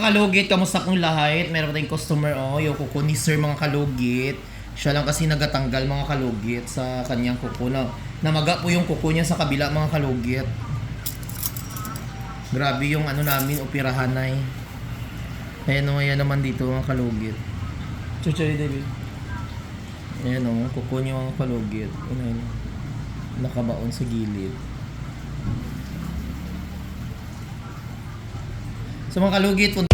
mga kalugit, kamusta kong lahat? Meron tayong customer, oh, yung kuko ni Sir mga kalugit. Siya lang kasi nagatanggal mga kalugit sa kanyang kuko na namaga po yung kuko niya sa kabila mga kalugit. Grabe yung ano namin, operahan na eh. Ayan o, ayan naman dito mga kalugit. Chuchoy, David. Ayan o, kuko niya mga kalugit. Ayan, nakabaon sa gilid. Sa mga kalugit,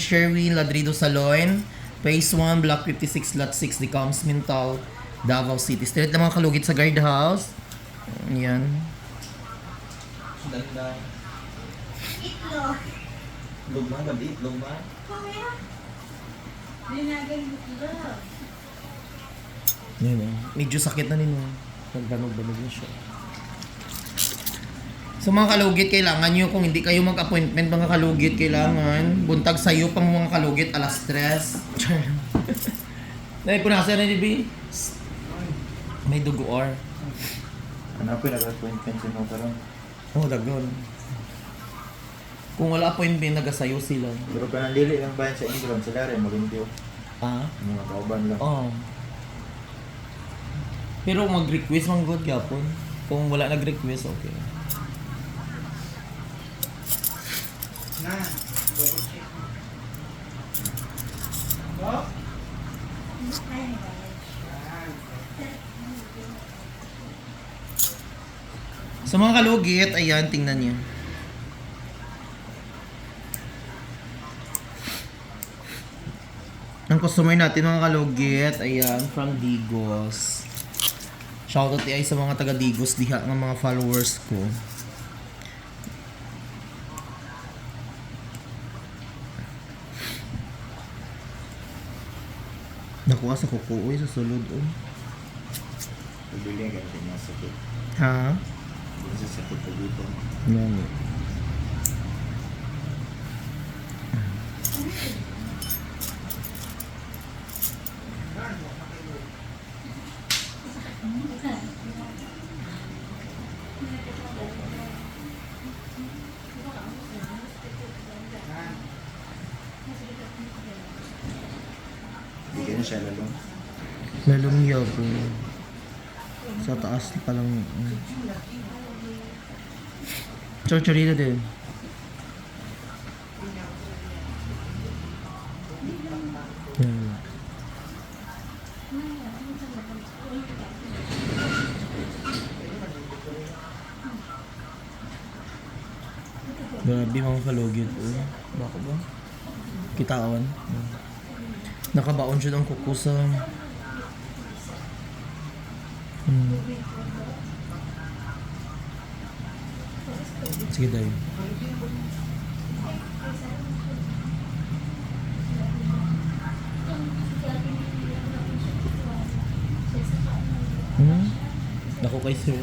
Sherwin Ladrido Salon, Phase 1, Block 56, Lot 6, Decoms Mintal, Davao City. Straight na mga kalugit sa guardhouse. Yan. Ganda. Itlog. Lugma, gabi, lugma. Kuya. Linagan itlog. Yan eh. Medyo sakit na nino. Nagbanog-banog na siya. So mga kalugit, kailangan nyo, kung hindi kayo mag-appointment mga kalugit, kailangan buntag sa'yo pang mga kalugit alas 3. Naipunasan na ni B. May dugo or. Ano po nag-appointment sa mga karoon? Oh, dagon. Kung wala appointment, nagasayo sila. Pero ka nang dili lang bayan sa England, sila rin mag-impyo. Ah? Mga kauban lang. Oo. Pero mag-request mang good gapon. Kung wala nag-request, okay. Na, double check. Yan. Sa mga kalugit, ayan, tingnan niyo. Ang customer natin mga kalugit, ayan, from Digos. Shoutout ay sa mga taga Digos diha ng mga followers ko. Nakuha sa kuko, uy, sa sulod, oh. Pagdili ang ganito mga sakit. Ha? Hindi sa sakit pa dito. Yan. Bigyan na siya lalong. Lalungya po. Sa taas pa lang. mm. Chorchorito din. Yan. Grabe mga kalugit. Oh. Baka ba? Kitaon. Mm. Nakabaon siya ng kuko sa... Hmm. Sige tayo. Hmm? Ako kay sir.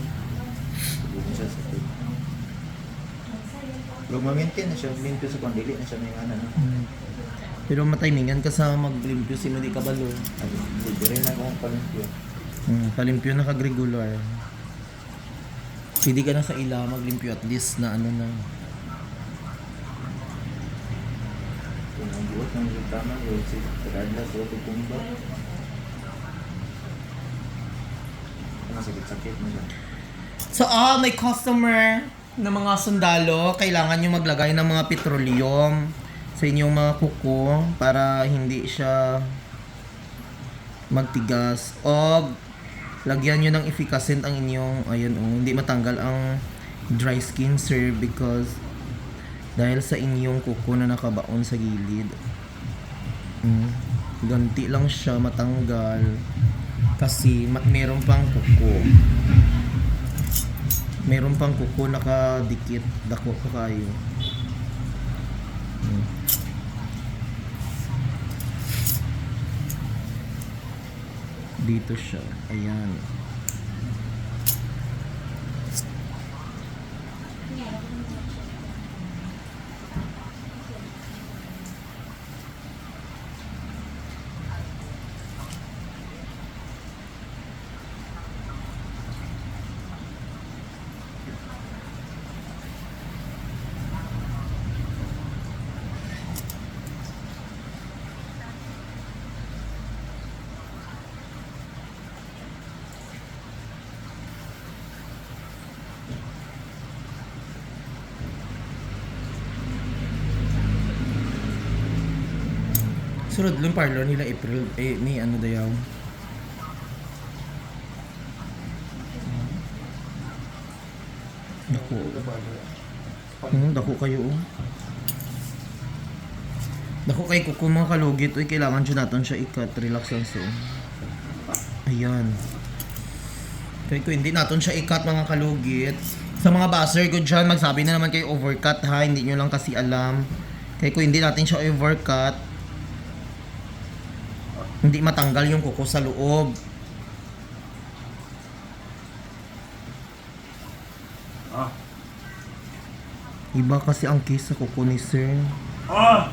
Pero ma-maintain na siya. Limpyo sa pandili na siya may ano. no? Hmm. Pero matimingan ka sa maglimpyo sino di kabalo. Ay, Hindi rin na akong palimpyo. Hmm, palimpyo na kag regular. Pwede ka na sa ila maglimpyo at least na ano na. Kung ang buhat ng tama, yung si Kadla sa ito kumba. Masakit-sakit mo dyan. So, ah, may customer na mga sundalo, kailangan nyo maglagay ng mga petroleum sa inyong mga kuko para hindi siya magtigas. O, lagyan nyo ng efficacent ang inyong, ayun oh, hindi matanggal ang dry skin, sir, because dahil sa inyong kuko na nakabaon sa gilid. Mm, ganti lang siya matanggal kasi ma- meron pang kuko meron pang kuko nakadikit dako ko kayo Hmm. Dito siya. Ayan Surod lang parlor nila April eh ni ano dayaw Dako. Hmm, dako kayo oh. Dako kay kuko mga kalugit uy kailangan dyan natin siya ikat relax lang so. Ayan. Kaya ko hindi natin siya ikat mga kalugit. Sa mga baser ko dyan, magsabi na naman kayo overcut ha, hindi nyo lang kasi alam. Kaya ko hindi natin siya overcut, hindi matanggal yung kuko sa loob. Ah! Iba kasi ang case sa kuko ni sir. Ah!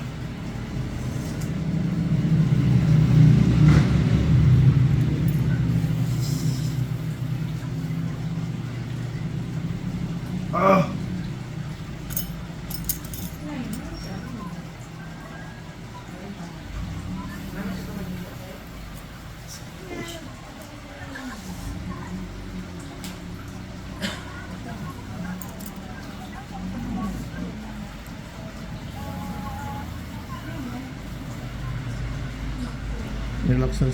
Lang sir.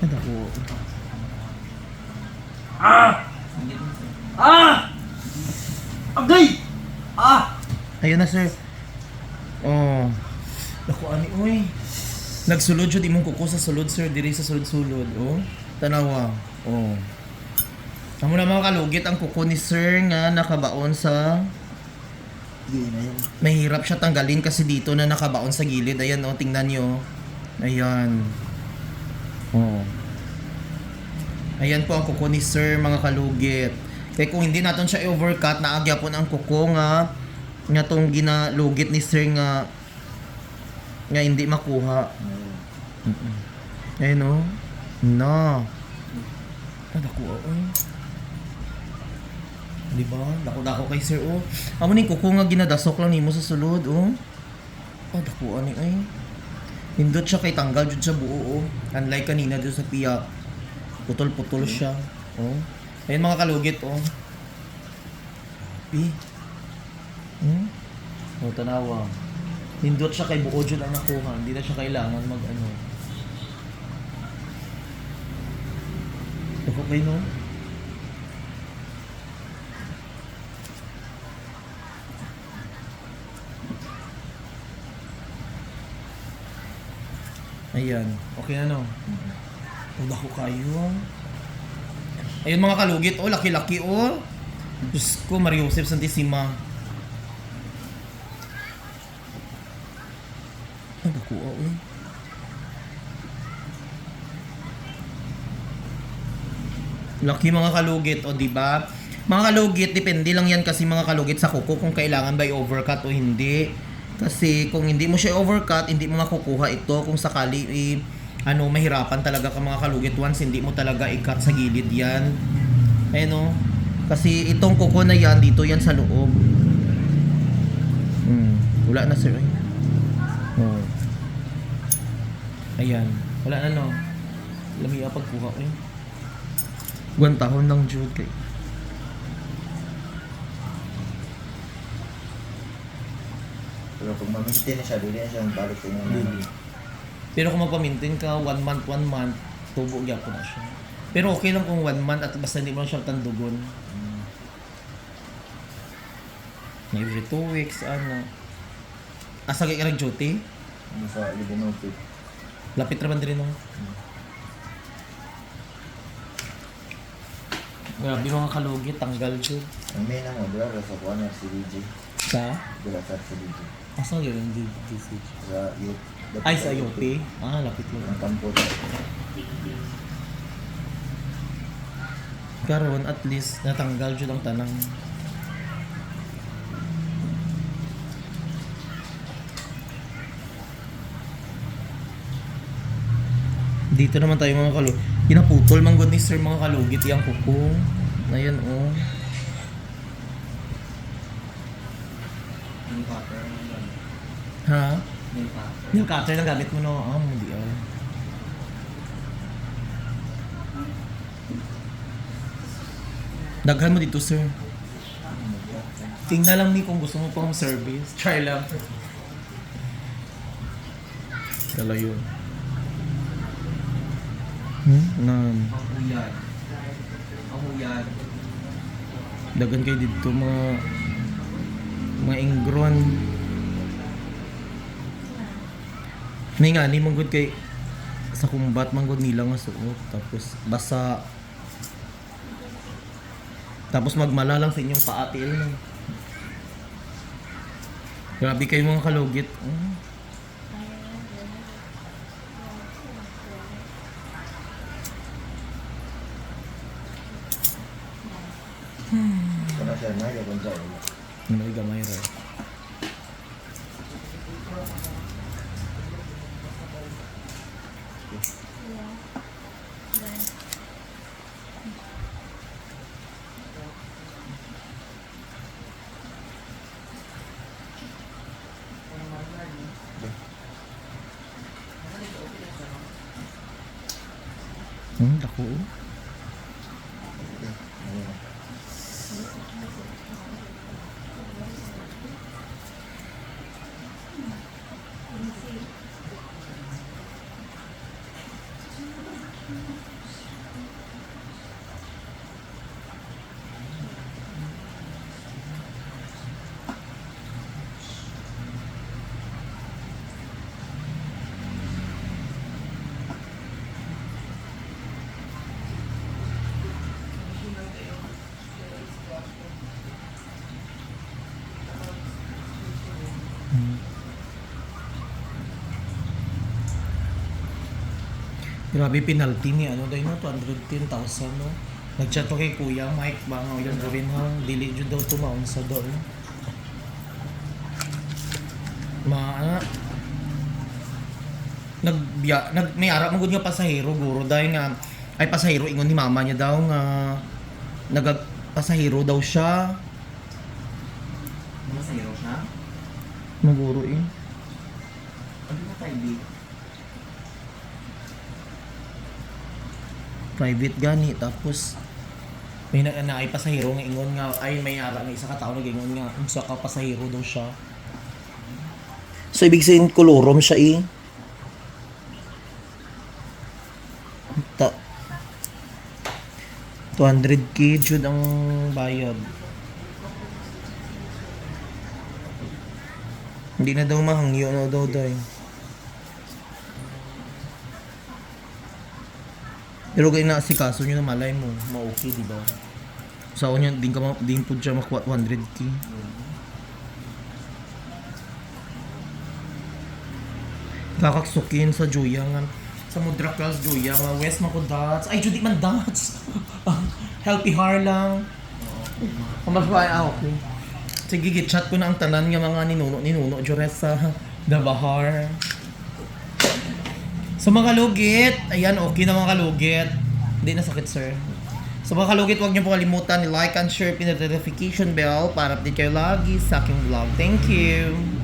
Ay, dako. Ah! Ah! Agay! Ah! Ayun na sir. Oh. Dako ani oy. Nagsulod jud imong kuko sa sulod sir, diri sa sulod-sulod, oh. Tanawa. Oh. Amo na mga kalugit ang kuko ni sir nga nakabaon sa Mahirap siya tanggalin kasi dito na nakabaon sa gilid. Ayan, oh, tingnan nyo. Ayan. Oh. Ayan po ang kuko ni sir, mga kalugit. Kaya kung hindi natin siya i-overcut, naagya po ang kuko nga nga tong ginalugit ni sir nga nga hindi makuha. Mm-mm. Ayan oh. No. Ah, dako oh. Di ba? Dako-dako kay sir oh. Amo ni kuko nga ginadasok lang nimo sa sulod oh. Oh, dako ani ay. Hindot siya kay tanggal jud sa buo oh. Unlike kanina doon sa piyak. Putol-putol siya. Oh. Ayun mga kalugit oh. Pi. Hmm? Oh, tanawa. Hindot siya kay buo jud ang nakuha. Hindi na siya kailangan mag ano. Kay no? Ayan. Okay na no? Uda ko kayo. Ayun mga kalugit, oh, laki-laki, oh. Diyos ko, Mario Joseph Santissima. Ay, naku, oh, eh. Laki mga kalugit, o di ba? Mga kalugit, depende lang yan kasi mga kalugit sa kuko kung kailangan ba i-overcut o hindi. Kasi kung hindi mo siya overcut, hindi mo makukuha ito kung sakali i ano, mahirapan talaga ka mga kalugit once hindi mo talaga i-cut sa gilid yan. Ayun o. Kasi itong kuko na yan, dito yan sa loob. Hmm. Wala na sir. Oh. Ayan. Wala na no. Lamiya pagkuha eh. Buwan tahon ng June kay. Pero kung ma-maintain na siya, dili na siya balik sa inyo. Dili. Pero kung magpamintin ka, one month, one month, tubo gyapon na siya. Pero okay lang kung one month at basta hindi mo lang siya tandugon. Mm. Every two weeks, ano. Asa ka nag-duty? Ano sa Libinopit. Lapit naman din nung. Grabe mga kalugit, tanggal jud. Ang main na mo, dila sa kuha niya si DJ. Sa? Dila sa DJ. Asa yun yung DCG? Sa youth. Ay, sa UP? Ah, lapit lang. Ang kampo. Karon at least natanggal jud ang tanang. Dito naman tayo mga kalu. Pinaputol man ni sir mga kalugit yang kuko. Ayan oh. Ang cutter ang gamit. Ha? Ang cutter. Yung cutter na gamit mo no. Ah, hindi ah. Daghan mo dito sir. Tingnan lang ni kung gusto mo pang service. Try lang. Kala yun. Hmm? Nan. Ang uyad. Ang uyad. Dagan kayo dito mga mga ingron. May nga ni manggod kay sa kumbat manggod nila nga suot tapos basa tapos magmala lang sa inyong paatil no. Grabe kayo mga kalugit. Mm. Ano yung gamay ra. Hmm, dako. oh. Grabe penalty ni ano daw no 210,000 no. Nagchat ko kay Kuya Mike ba nga yung gawin ha dili jud daw tumaon sa do no. Ma ano, nagbiya nag may ara man gud nga pasahero guro dahil nga ay pasahero ingon ni mama niya daw nga nag pasahero daw siya Ano sa hero siya? maguro eh. Ano na tayo? Private gani tapos may na, na ay pasahero nga ingon nga ay may ara nga isa ka tao nagingon nga unsa ka pasahero daw siya. So ibig sabihin kolorom siya eh. Ta 200k jud ang bayad. Hindi na daw mahangyo na daw daw Pero kaya na si kaso nyo na malay mo, ma-okay, di ba? Sa so, din ka ma- din po siya makuha 100k. Kakaksukin sa Juya nga sa Mudra Girls Juya nga West Mako Dots. Ay, Judy man Dots. Healthy Har lang. Kamas ba ay ah, okay. Sige, git-chat ko na ang tanan nga mga ninuno ninuno Jores sa Davahar. So mga kalugit, ayan, okay na mga kalugit. Hindi na sakit, sir. So mga kalugit, huwag niyo po kalimutan i-like and share pin notification bell para update kayo lagi sa aking vlog. Thank you!